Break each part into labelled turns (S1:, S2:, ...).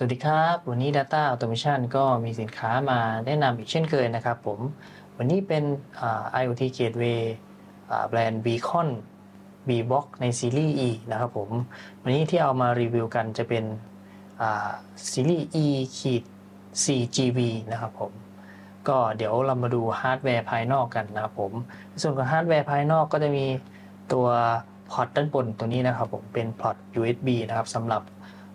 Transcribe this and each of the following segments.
S1: สวัสดีครับ วันนี้ Data Automation ก็มีสินค้ามาแนะนำอีกเช่นเคยนะครับผม วันนี้เป็น IoT Gateway แบรนด์ Beacon B Box ในซีรีส์ E นะครับผม วันนี้ที่เอามารีวิวกันจะเป็นซีรีส์ E ขีด 4GB นะครับผม ก็เดี๋ยวเรามาดูฮาร์ดแวร์ภายนอกกันนะครับผม ส่วนของฮาร์ดแวร์ภายนอกก็จะมีตัวพอร์ตด้านบนตัวนี้นะครับผม เป็นพอร์ต USB นะครับสำหรับ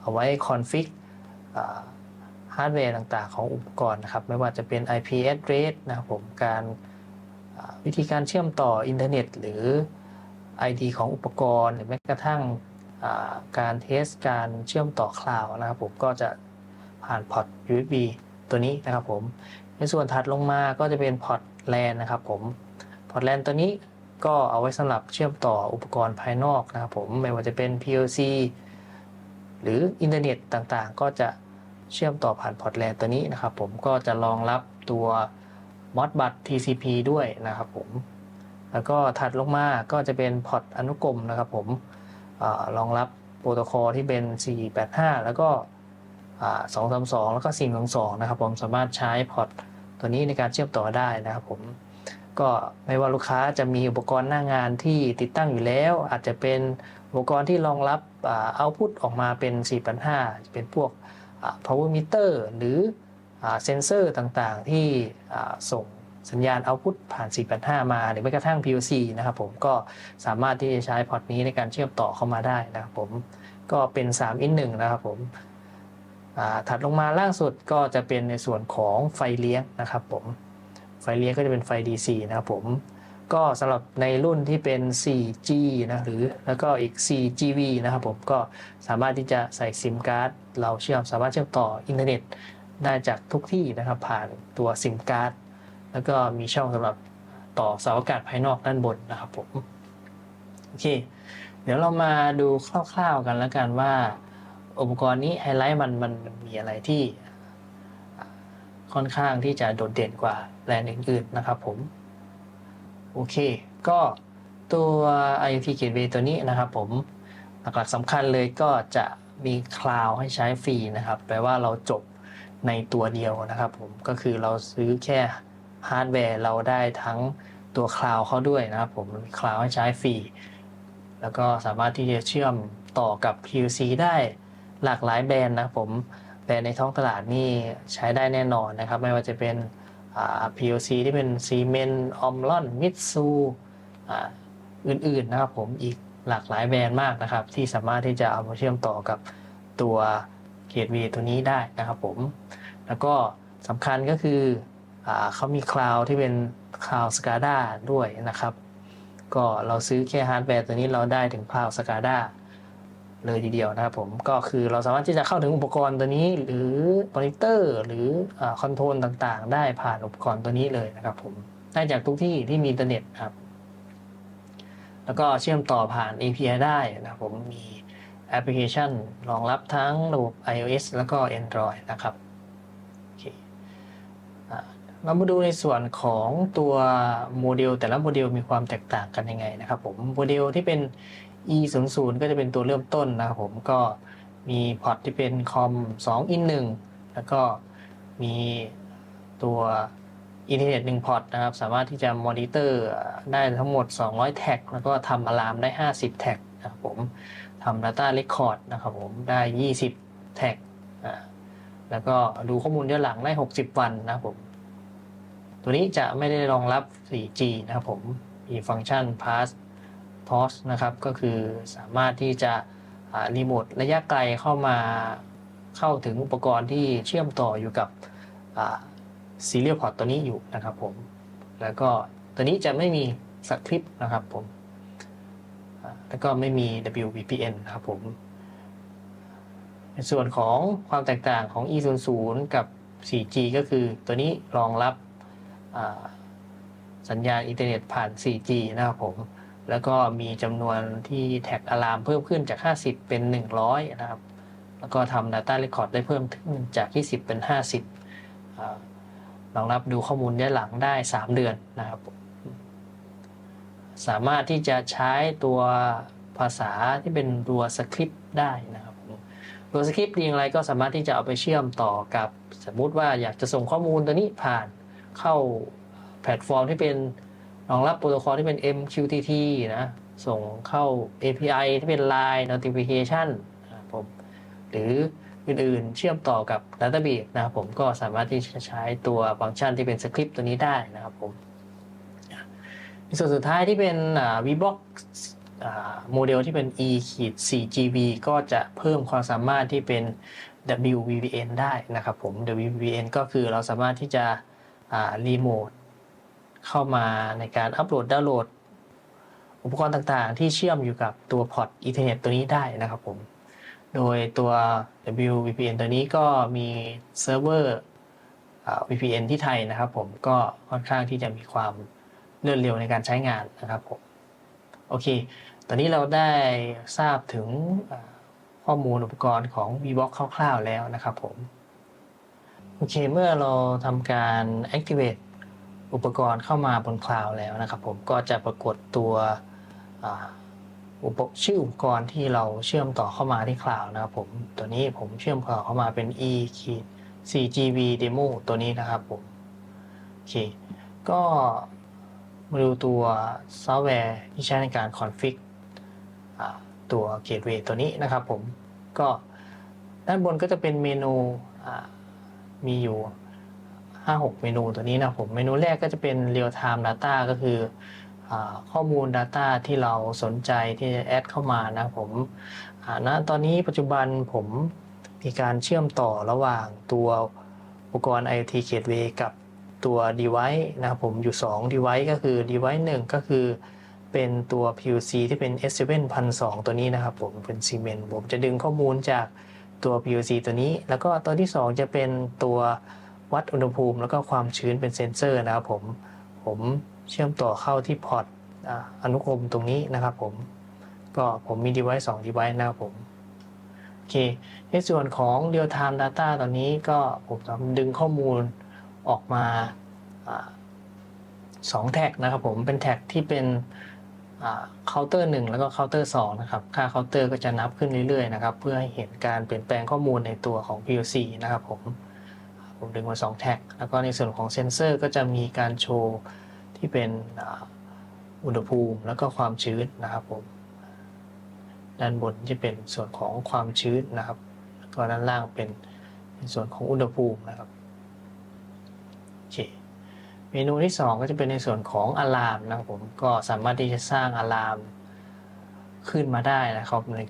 S1: เอาไว้คอนฟิก ฮาร์ดแวร์ต่างๆ ของอุปกรณ์นะครับ ไม่ว่าจะเป็น IP address นะครับผมการวิธีการเชื่อมต่ออินเทอร์เน็ต หรือ ID ของอุปกรณ์ หรือแม้กระทั่งการเทสการเชื่อมต่อคลาวนะครับผมก็จะผ่านพอร์ต USB ตัวนี้นะครับผม ในส่วนถัดลงมาก็จะเป็นพอร์ต LAN นะครับผมพอร์ต LAN ตัวนี้ก็เอาไว้สำหรับเชื่อมต่ออุปกรณ์ภายนอกนะครับผมไม่ว่าจะเป็น PLC หรืออินเทอร์เน็ตต่างๆ ก็จะเชื่อมต่อผ่านพอร์ต LAN ตัวนี้นะครับผมก็จะรองรับตัว Modbus TCP ด้วยนะครับผมแล้วก็ถัดลงมาก็จะเป็นพอร์ตอนุกรมนะครับผมอรองรับโปรโตคอลที่เป็น 485 แล้วก็ 232 แล้วก็ 422 นะครับผมสามารถใช้พอร์ตตัวนี้ในการเชื่อมต่อได้นะครับผมก็ไม่ว่าลูกค้าจะมีอุปกรณ์หน้างานที่ติดตั้งอยู่แล้ว อาจจะเป็น อุปกรณ์ที่รองรับเอาพุตออกมาเป็น4.5จะเป็นพวก power meter หรือเซนเซอร์ต่างๆ ที่ส่งสัญญาณเอาพุตผ่าน 4.5 มา หรือแม้กระทั่ง PLC นะครับผมก็สามารถที่จะใช้พอร์ตนี้ในการเชื่อมต่อเข้ามาได้นะครับผมก็เป็น 3 in 1นะครับผมถัดลงมาล่างสุดก็จะเป็นในส่วนของไฟเลี้ยงนะครับผมไฟเลี้ยงก็จะเป็นไฟ DC นะครับผม ก็สำหรับในรุ่นที่เป็น 4G นะหรือแล้วก็อีก 4GV นะครับผมก็สามารถที่จะใส่ซิมการ์ดเราเชื่อมสามารถเชื่อมต่ออินเทอร์เน็ตได้จากทุกที่นะครับผ่านตัวซิมการ์ดแล้วก็มีช่องสำหรับต่อเสาอากาศภายนอกด้านบนนะครับผมโอเค เดี๋ยวเรามาดูคร่าวๆกันแล้วกันว่า อุปกรณ์นี้ไฮไลท์มันมันมันมีอะไรที่ค่อนข้างที่จะโดดเด่นกว่าแบรนด์อื่นๆนะครับผม โอเค ก็ตัว IoT Gateway ตัวนี้นะครับผมหลักๆสำคัญเลยก็จะมีคลาวให้ใช้ฟรีนะครับ แปลว่าเราจบในตัวเดียวนะครับผม ก็คือเราซื้อแค่ฮาร์ดแวร์เราได้ทั้งตัวคลาวเข้าด้วยนะครับผมคลาวให้ใช้ฟรี แล้วก็สามารถที่จะเชื่อมต่อกับ PLC ได้หลากหลายแบรนด์นะครับผม แบรนด์ในท้องตลาดนี่ใช้ได้แน่นอนนะครับ ไม่ว่าจะเป็น PLC ที่เป็น Siemens Omron Mitsu อ่าอื่นๆนะครับผมอีกหลากหลายแบรนด์มากนะครับ ที่สามารถที่จะเอามาเชื่อมต่อกับตัวเกต w a y ตัวนี้ได้นะครับผม แล้วก็สำคัญก็คืออเขามีคลาวที่เป็นคลาว SCADA ด้วยนะครับ ก็เราซื้อแค่ฮาร์ดแวร์ตัวนี้เราได้ถึงคลาว SCADA เลยทีเดียวนะครับผมก็คือเราสามารถที่จะเข้าถึงอุปกรณ์ตัวนี้ หรือมอนิเตอร์หรือคอนโทรลต่างๆ ได้ผ่านอุปกรณ์ตัวนี้เลยนะครับผมได้จากทุกที่ที่มีอินเทอร์เน็ตครับ แล้วก็เชื่อมต่อผ่าน API ได้นะครับผมมีแอปพลิเคชันรองรับทั้งระบบ iOS แล้วก็ Android นะครับโอเคเรามาดูในส่วนของตัวโมเดลแต่ละโมเดลมีความแตกต่างกันยังไงนะครับผมโมเดลที่เป็น e 0 0ก็จะเป็นตัวเริ่มต้นนะครับผมก็มีพอร์ตที่เป็นคอม2 in 1แล้วก็มีตัวอินเทอร์เน็ต1พอร์ตนะครับ สามารถที่จะมอนิเตอร์ได้ทั้งหมด 200 แท็ก แล้วก็ทำอะลามได้ 50 แท็กนะครับผมทำ Data Record นะครับผมได้ 20 แท็กอ่าแล้วก็ดูข้อมูลย้อนหลังได้ 60 วันนะครับผม ตัวนี้จะไม่ได้รองรับ 4G นะครับผม มีฟังก์ชัน pass pause นะครับก็คือสามารถที่จะรีโมทระยะไกลเข้ามาเข้าถึงอุปกรณ์ที่เชื่อมต่ออยู่กับซีเรียลพอร์ตตัวนี้อยู่นะครับผม แล้วก็ตัวนี้จะไม่มีสคริปต์นะครับผม แล้วก็ไม่มี WVPN นะครับผม ในส่วนของความแตกต่างของ e00 กับ 4G ก็คือตัวนี้รองรับสัญญาณอินเทอร์เน็ตผ่าน 4G นะครับผม แล้วก็มีจำนวนที่แท็กอะลามเพิ่มขึ้นจาก 50 เป็น 100 นะครับ แล้วก็ทำ Data Record ได้เพิ่มขึ้นจาก 20 เป็น 50รองรับดูข้อมูลย้อนหลังได้ 3 เดือนนะครับ สามารถที่จะใช้ตัวภาษาที่เป็นตัวสคริปต์ได้นะครับผมตัวสคริปต์อย่างไรก็สามารถที่จะเอาไปเชื่อมต่อกับ สมมุติว่าอยากจะส่งข้อมูลตัวนี้ผ่านเข้าแพลตฟอร์มที่เป็น รองรับโปรโตคอลที่เป็น MQTT นะ ส่งเข้า API ที่เป็น Line Notification นะครับผม หรืออื่นๆ เชื่อมต่อกับ Database นะครับผมก็สามารถที่จะใช้ตัวฟังก์ชันที่เป็นสคริปต์ตัวนี้ได้นะครับผมในส่วนสุดท้ายที่เป็น VBlock โมเดลที่เป็น e ขีด 4GB ก็จะเพิ่มความสามารถที่เป็น WVPN ได้นะครับผม WVPN ก็คือเราสามารถที่จะรีโมท เข้ามาในการอัปโหลดดาวน์โหลด อุปกรณ์ต่างๆ ที่เชื่อมอยู่กับตัวพอร์ตอินเทอร์เน็ตตัวนี้ได้นะครับผม โดยตัว WVPN ตัวนี้ก็มีเซิร์ฟเวอร์ VPN ที่ไทยนะครับผมก็ค่อนข้างที่จะมีความเลื่อนเร็วในการใช้งานนะครับผมโอเค ตอนนี้เราได้ทราบถึงข้อมูลอุปกรณ์ของ VBox คร่าวๆแล้วนะครับผม โอเค เมื่อเราทำการ activate อุปกรณ์เข้ามาบนคลาวด์แล้วนะครับผมก็จะปรากฏตัวอุปชื่ออุปกรณ์ที่เราเชื่อมต่อเข้ามาที่คลาวด์นะครับผมตัวนี้ผมเชื่อมต่อเข้ามาเป็น e ขีด 4gb demo ตัวนี้นะครับผมโอเคก็มาดูตัวซอฟต์แวร์ที่ใช้ในการ config ตัว gateway ตัวนี้นะครับผมก็ด้านบนก็จะเป็นเมนูมีอยู่ 5-6 เมนูตัวนี้นะผมเมนูแรกก็จะเป็น real time data ก็คืออข้อมูล Data ที่เราสนใจที่จะแอดเข้ามานะผมณตอนนี้ปัจจุบันผมมีการเชื่อมต่อระหว่างตัวอุปกรณ์ IoT Gateway กับตัว device นะผมอยู่ 2 device ก็คือ device 1 ก็คือเป็นตัว PLC ที่เป็น S7 1002ตัวนี้นะครับผมเป็นซีเมนต์ผมจะดึงข้อมูลจากตัว PLC ตัวนี้ แล้วก็ตัวที่ 2 จะเป็นตัว วัดอุณหภูมิ แล้วก็ความชื้นเป็นเซนเซอร์นะครับผมผมเชื่อมต่อเข้าที่พอร์ตอนุกรมตรงนี้นะครับผมก็ผมมี device 2 device นะครับผมโอเคในส่วนของ real time data ตอนนี้ก็ผมจะดึงข้อมูลออกมาสองแท็กนะครับผมเป็นแท็กที่เป็นเคาน์เตอร์หนึ่งแล้วก็เคาน์เตอร์สองนะครับค่าเคาน์เตอร์ก็จะนับขึ้นเรื่อยๆนะครับ เพื่อให้เห็นการเปลี่ยนแปลงข้อมูลในตัวของ PLC นะครับผม ผมดึงมา2แท็กแล้วก็ในส่วนของเซนเซอร์ก็จะมีการโชว์ที่เป็นอุณหภูมิแล้วก็ความชื้นนะครับผมด้านบนจะเป็นส่วนของความชื้นนะครับแล้วก็ด้านล่างเป็นในส่วนของอุณหภูมินะครับโอเคเมนูที่ 2 ก็จะเป็นในส่วนของอะลามนะครับผมก็สามารถที่จะสร้างอะลามขึ้นมาได้นะครับใน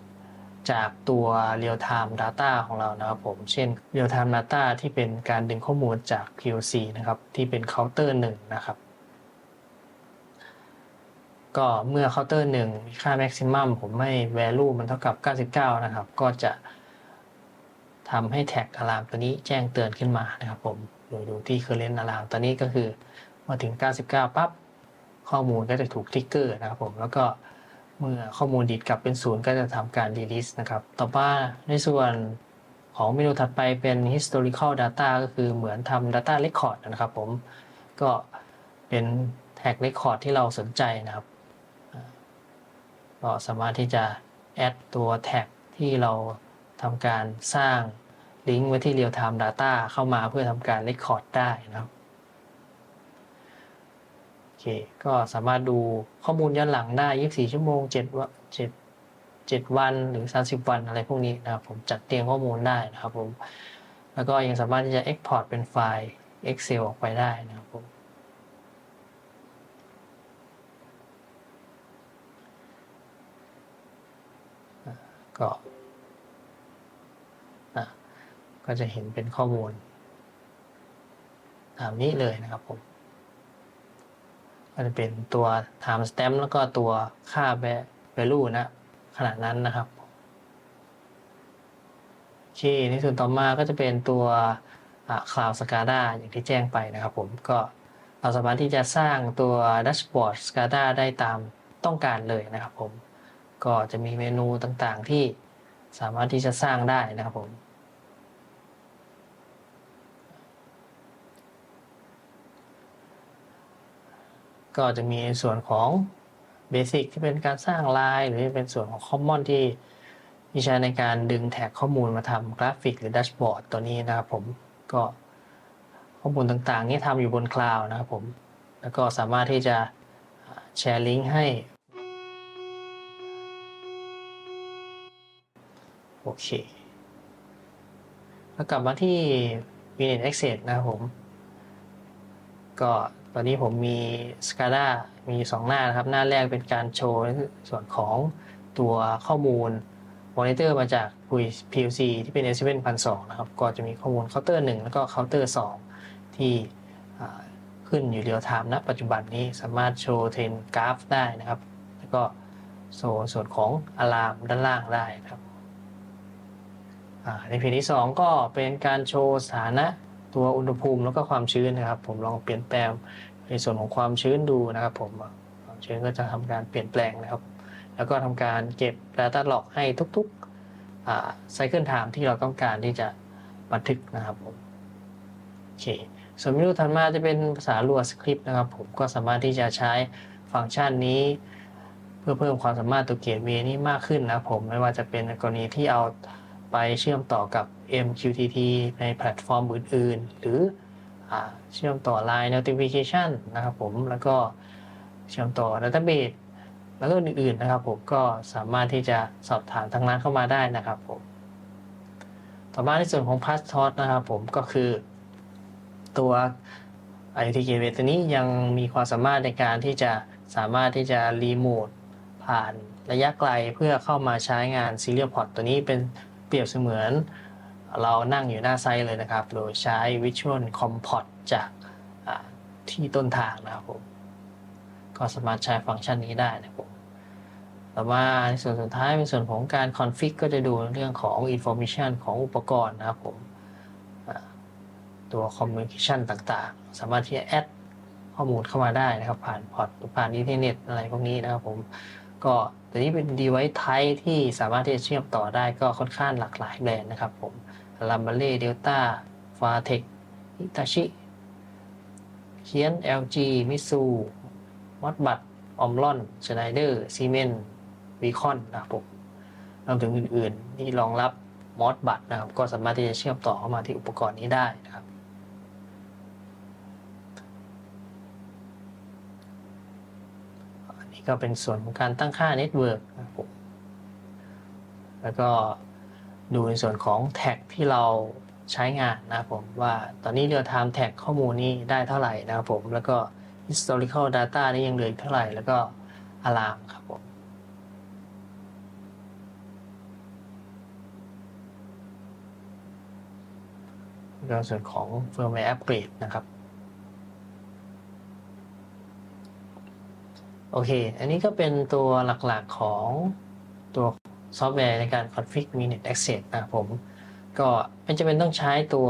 S1: จากตัว real time data ของเรานะครับผม เช่น real time data ที่เป็นการดึงข้อมูลจาก PLC นะครับ ที่เป็นเคาน์เตอร์หนึ่งนะครับ ก็เมื่อเคาน์เตอร์หนึ่งมีค่า maximum ผมให้ value มันเท่ากับ 99 นะครับ ก็จะทำให้แท็กอะลามตัวนี้แจ้งเตือนขึ้นมานะครับผมโดยดูที่ current alarm ตอนนี้ก็คือมาถึง 99 ปั๊บข้อมูลก็จะถูกทิกเกอร์นะครับผมแล้วก็ เมื่อข้อมูลดีดกลับเป็นศูนย์ก็จะทำการ release นะครับ ต่อมาในส่วนของเมนูถัดไปเป็น historical data ก็คือเหมือนทำ data record นะครับผม ก็เป็นแท็ก record ที่เราสนใจนะครับ ก็สามารถที่จะ add ตัวแท็กที่เราทำการสร้างลิงก์ไว้ที่ real time data เข้ามาเพื่อทำการ record ได้นะครับ เค ก็สามารถดูข้อมูลย้อนหลังได้ 24 ชั่วโมง7วัน7 7วันหรือ 30 วันอะไรพวกนี้นะครับผมจัดเรียงข้อมูลได้นะครับผม แล้วก็ยังสามารถที่จะ Export เป็นไฟล์ Excel ออกไปได้นะครับผมก็ก็จะเห็นเป็นข้อมูลตามนี้เลยนะครับผม ก็จะเป็นตัว time stamp แล้วก็ตัวค่า value นะขนาดนั้นนะครับโอเคในส่วนต่อมาก็จะเป็นตัว Cloud SCADA อย่างที่แจ้งไปนะครับผมก็เราสามารถที่จะสร้างตัว Dashboard SCADA ได้ตามต้องการเลยนะครับผม ก็จะมีเมนูต่างๆที่สามารถที่จะสร้างได้นะครับผม ก็จะมีส่วนของเบสิกที่เป็นการสร้างลายหรือเป็นส่วนของคอมมอนที่ที่ใช้ในการดึงแท็กข้อมูลมาทำกราฟิกหรือดัชบอร์ดตัวนี้นะครับผมก็ข้อมูลต่างๆ นี่ทำอยู่บนคลาวด์นะครับผม แล้วก็สามารถที่จะแชร์ลิงก์ให้ โอเค แล้วกลับมาที่ Minute Access นะครับผม ก็ ตอนนี้ผมมี SCADA มี 2 หน้านะครับ หน้าแรกเป็นการโชว์ส่วนของตัวข้อมูลมอนิเตอร์มาจาก PLC ที่เป็น S7002 นะครับ ก็จะมีข้อมูลเคาน์เตอร์ 1 แล้วก็เคาน์เตอร์ 2 ที่ขึ้นอยู่เรียลไทม์ณปัจจุบันนี้สามารถโชว์เทรนกราฟได้นะครับ แล้วก็โชว์ส่วนของอะลามด้านล่างได้นะครับในเพจที่ 2 ก็เป็นการโชว์สถานะ ตัวอุณหภูมิแล้วก็ความชื้นนะครับ ผมลองเปลี่ยนแปลงในส่วนของความชื้นดูนะครับ ผมความชื้นก็จะทำการเปลี่ยนแปลงนะครับ แล้วก็ทำการเก็บ Data Log ให้ทุกๆไซเคิลไทม์ที่เราต้องการที่จะบันทึกนะครับผมโอเคส่วนเมนูถัดมาจะเป็นภาษา Lua Script นะครับ ผมก็สามารถที่จะใช้ฟังก์ชันนี้ เพื่อเพิ่มความสามารถตัวเกตเวนี้มากขึ้นนะครับผมไม่ว่าจะเป็นกรณีที่เอาไปเชื่อมต่อกับ MQTT ในแพลตฟอร์มอื่นๆ หรือเชื่อมต่อ Line Notification นะครับผมแล้วก็เชื่อมต่อ Database แล้วก็อื่นๆนะครับผมก็สามารถที่จะสอบถามทางร้านเข้ามาได้นะครับผมต่อมาในส่วนของ p a s s t o r นะครับผมก็คือตัว IoT Gateway ตัวนี้ยังมีความสามารถในการที่จะสามารถที่จะรีโมทผ่านระยะไกลเพื่อเข้ามาใช้งาน Serial Port ตัวนี้เป็นเปรียบเสมือน เรานั่งอยู่หน้าไซต์เลยนะครับ โดยใช้ Visual Comport จากที่ต้นทางนะครับผม ก็สามารถใช้ฟังก์ชันนี้ได้นะครับผมต่อมาในส่วนสุดท้ายเป็นส่วนของการ config ก็จะดูเรื่องของ information ของอุปกรณ์นะครับผมตัว communication ต่างๆ สามารถที่จะ add ข้อมูลเข้ามาได้นะครับ ผ่านพอร์ตผ่านอินเทอร์เน็ตอะไรพวกนี้นะครับผมก็ตัวนี้เป็น device type ที่สามารถที่จะเชื่อมต่อได้ก็ค่อนข้างหลากหลายแบรนด์นะครับผม l a m b a l e Delta f a t e c Hitachi เคียน LG Mitsu วัดบัตออมลอน Schneider Siemens Vicon นะครับผมรวมถึงอื่นๆ ที่รองรับมอสบัตนะครับ ก็สามารถที่จะเชื่อมต่อเข้ามาที่อุปกรณ์นี้ได้นะครับ อันนี้ก็เป็นส่วนของการตั้งค่าเน็ตเวิร์กนะครับผมแล้วก็ ดูในส่วนของแท็กที่เราใช้งานนะครับผมว่าตอนนี้เรียลไทม์แท็กข้อมูลนี้ได้เท่าไหร่นะครับผมแล้วก็ historical data นี่ยังเหลืออีกเท่าไหร่ แล้วก็ alarm ครับผมแล้วส่วนของ firmware upgrade นะครับ โอเค อันนี้ก็เป็นตัวหลักๆของตัว ซอฟต์แวร์ในการ config minute access นะครับผม ก็ไม่จำเป็นต้องใช้ตัว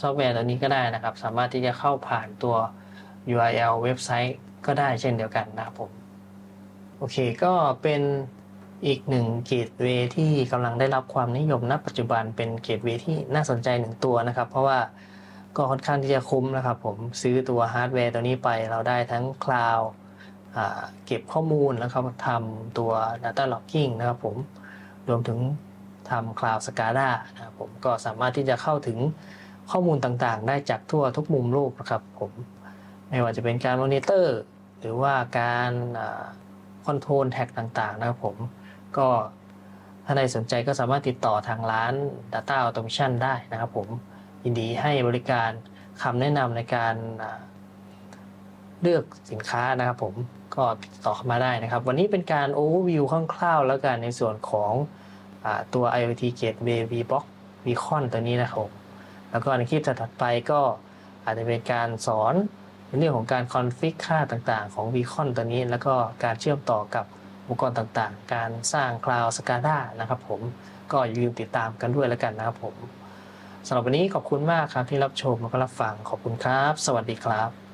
S1: ซอฟต์แวร์ตัวนี้ก็ได้นะครับ สามารถที่จะเข้าผ่านตัว URL เว็บไซต์ก็ได้เช่นเดียวกันนะครับผม โอเคก็เป็นอีกหนึ่งเกตเวที่กำลังได้รับความนิยมณ ปัจจุบันเป็นเกตเวที่น่าสนใจหนึ่งตัวนะครับ เพราะว่าก็ค่อนข้างที่จะคุ้มนะครับผมซื้อตัวฮาร์ดแวร์ตัวนี้ไปเราได้ทั้งคลาวด์ เก็บข้อมูลแล้วก็ทำตัว Data Logging นะครับผมรวมถึงทำ Cloud SCADA นะครับผมก็สามารถที่จะเข้าถึงข้อมูลต่างๆ ได้จากทั่วทุกมุมโลกนะครับผมไม่ว่าจะเป็นการมอนิเตอร์หรือว่าการคอนโทรลแท็กต่างๆ นะครับผมก็ถ้าใครสนใจก็สามารถติดต่อทางร้าน Data Automation ได้นะครับผมยินดีให้บริการคำแนะนำในการเลือกสินค้านะครับผม ก็ต่อเข้ามาได้นะครับ วันนี้เป็นการ overview คร่าวๆแล้วกันในส่วนของอตัว IoT Gateway VBox Beacon ตัวนี้นะครับผมแล้วก็ในคลิปถัดไปก็อาจจะเป็นการสอนในเรื่องของการคอนฟิกค่าต่างๆ ของ Beacon ตัวนี้ แล้วก็การเชื่อมต่อกับอุปกรณ์ต่างๆ การสร้าง Cloud SCADA นะครับผมก็อย่าลืมติดตามกันด้วยแล้วกันนะครับผมสำหรับวันนี้ขอบคุณมากครับที่รับชมแล้วก็รับฟังขอบคุณครับ สวัสดีครับ